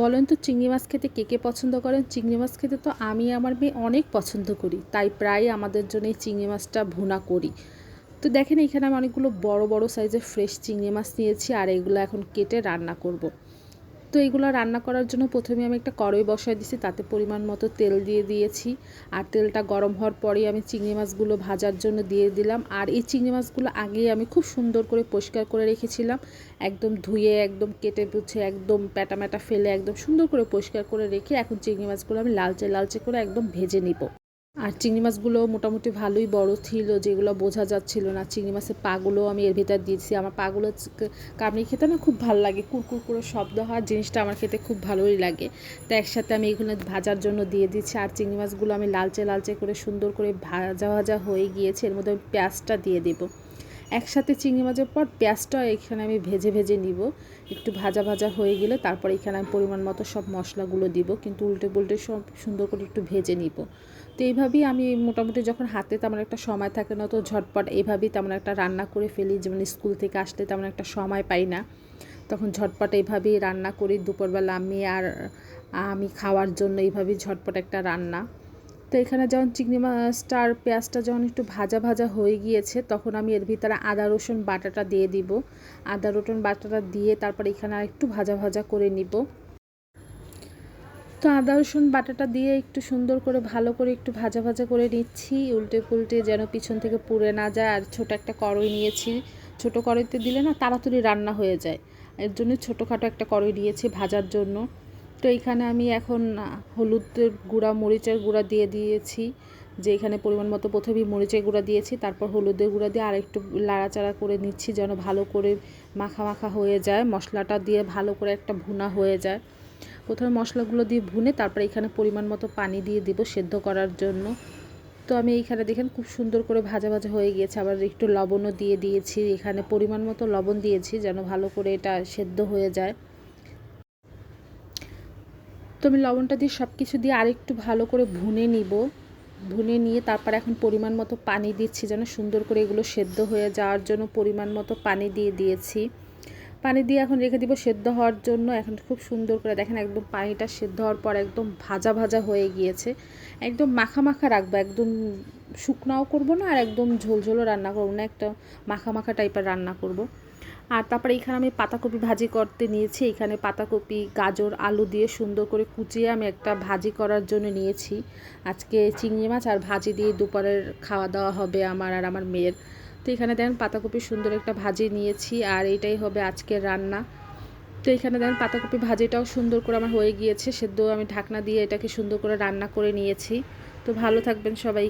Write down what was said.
বলেন তো চিংড়ি মাছ খেতে কে কে পছন্দ করেন? চিংড়ি মাছ খেতে তো আমি আমার মেয়ে অনেক পছন্দ করি। তাই প্রায় আমাদের জন্য এই চিংড়ি মাছটা ভুনা করি। তো দেখেন এখানে আমি অনেকগুলো বড় বড় সাইজের ফ্রেশ চিংড়ি মাছ নিয়েছি আর এগুলো এখন কেটে রান্না করব। তো এগুলো রান্না করার জন্য প্রথমে আমি একটা কড়াই বসায় দিয়েছি তাতে পরিমাণ মতো তেল দিয়ে দিয়েছি। আর তেলটা গরম হওয়ার পরেই আমি চিংড়ি মাছগুলো ভাজার জন্য দিয়ে দিলাম। আর এই চিংড়ি মাছগুলো আগেই আমি খুব সুন্দর করে পরিষ্কার করে রেখেছিলাম। একদম ধুয়ে, একদম কেটে বুঝে একদম প্যাটা ম্যাটা ফেলে, একদম সুন্দর করে পরিষ্কার করে রেখে এখন চিংড়ি মাছগুলো আমি লালচে লালচে করে একদম ভেজে নিব। আর চিংড়ি মাছগুলো মোটামুটি ভালোই বড় ছিল, যেগুলো বোঝা যাচ্ছিল না। চিংড়ি মাছের পাগুলো আমি এর ভেতর দিয়েছি। আমার পাগুলো কামড়ি খেতে না খুব ভালো লাগে। কুরকুর করে শব্দ হওয়ার জিনিসটা আমার খেতে খুব ভালোই লাগে। তো একসাথে আমি এগুলো ভাজার জন্য দিয়ে দিচ্ছি আর চিংড়ি মাছগুলো আমি লালচে লালচে করে সুন্দর করে ভাজা ভাজা হয়ে গিয়েছে। এর মধ্যে আমি পেঁয়াজটা দিয়ে দেবো। একসাথে চিংড়ি মাছের পর পেঁয়াজটা এখানে আমি ভেজে ভেজে নিব। একটু ভাজা ভাজা হয়ে গেলে তারপর এখানে আমি পরিমাণ মতো সব মশলাগুলো দিব, কিন্তু উল্টে পুল্টে সব সুন্দর করে একটু ভেজে নিব। তো এইভাবেই আমি মোটামুটি যখন হাতে তেমন একটা সময় থাকে না তো ঝটপট এইভাবেই তেমন একটা রান্না করে ফেলি, যেমন স্কুল থেকে আসলে তেমন একটা সময় পাই না। তখন ঝটপট এইভাবেই রান্না করি। দুপুরবেলা আমি আর আমি খাওয়ার জন্য এইভাবেই ঝটপট একটা রান্না। তো এখানে যখন চিংড়ি মাছটা আর পেঁয়াজটা যখন একটু ভাজা ভাজা হয়ে গিয়েছে, তখন আমি এর ভিতরে আদা, রসুন বাটাটা দিয়ে দিব। আদা, রসুন বাটাটা দিয়ে তারপর এখানে আর একটু ভাজা ভাজা করে নিব। তো আদা, রসুন বাটাটা দিয়ে একটু সুন্দর করে, ভালো করে একটু ভাজা ভাজা করে নিচ্ছি। উল্টে পুল্টে যেন পিছন থেকে পুড়ে না যায়। আর ছোট একটা কড়ই নিয়েছি। ছোট কড়াইতে দিলে না তাড়াতাড়ি রান্না হয়ে যায়। এর জন্য ছোটোখাটো একটা কড়ই নিয়েছি ভাজার জন্য। তো এখানে আমি এখন হলুদের গুঁড়া, মরিচের গুঁড়া দিয়ে দিয়েছি, যে এখানে পরিমাণ মতো প্রথমেই মরিচের গুঁড়া দিয়েছি, তারপর হলুদের গুঁড়া দিয়ে আরেকটু লাড়াচাড়া করে নিচ্ছি যেন ভালো করে মাখা মাখা হয়ে যায়, মশলাটা দিয়ে ভালো করে একটা ভুনা হয়ে যায়। প্রথমে মশলাগুলো দিয়ে ভুনে তারপর এখানে পরিমাণ মতো পানি দিয়ে দিব সেদ্ধ করার জন্য। তো আমি এইখানে দেখেন খুব সুন্দর করে ভাজা ভাজা হয়ে গিয়েছে, আবার একটু লবণও দিয়ে দিয়েছি, এখানে পরিমাণ মতো লবণ দিয়েছি যেন ভালো করে এটা সেদ্ধ হয়ে যায়। তো আমি লবণটা দিয়ে সব কিছু দিয়ে আরেকটু ভালো করে ভুনে নিব। ভুনে নিয়ে তারপর এখন পরিমাণ মতো পানি দিচ্ছি যেন সুন্দর করে এগুলো সেদ্ধ হয়ে যাওয়ার জন্য পরিমাণ মতো পানি দিয়ে দিয়েছি। পানি দিয়ে এখন রেখে দিব সেদ্ধ হওয়ার জন্য। এখন খুব সুন্দর করে দেখেন একদম পানিটা সেদ্ধ হওয়ার পর একদম ভাজা ভাজা হয়ে গিয়েছে। একদম মাখা মাখা রাখব, একদম শুকনাও করব না আর একদম ঝোলঝোলও রান্না করব না, একটা মাখা মাখা টাইপের রান্না করব। আর তারপরে এখানে আমি পাতাকপি ভাজি করতে নিয়েছি। এখানে পাতাকপি, গাজর, আলু দিয়ে সুন্দর করে কুচিয়ে আমি একটা ভাজি করার জন্য নিয়েছি। আজকে চিংড়ি মাছ আর ভাজি দিয়ে দুপুরের খাওয়া দাওয়া হবে আমার আর আমার মেয়ের। তো এখানে দেখেন পাতাকপি সুন্দর একটা ভাজি নিয়েছি আর এটাই হবে আজকের রান্না। তো এখানে দেখেন পাতাকপি ভাজিটাও সুন্দর করে আমার হয়ে গিয়েছে। সেদ্ধ আমি ঢাকনা দিয়ে এটাকে সুন্দর করে রান্না করে নিয়েছি। তো ভালো থাকবেন সবাই।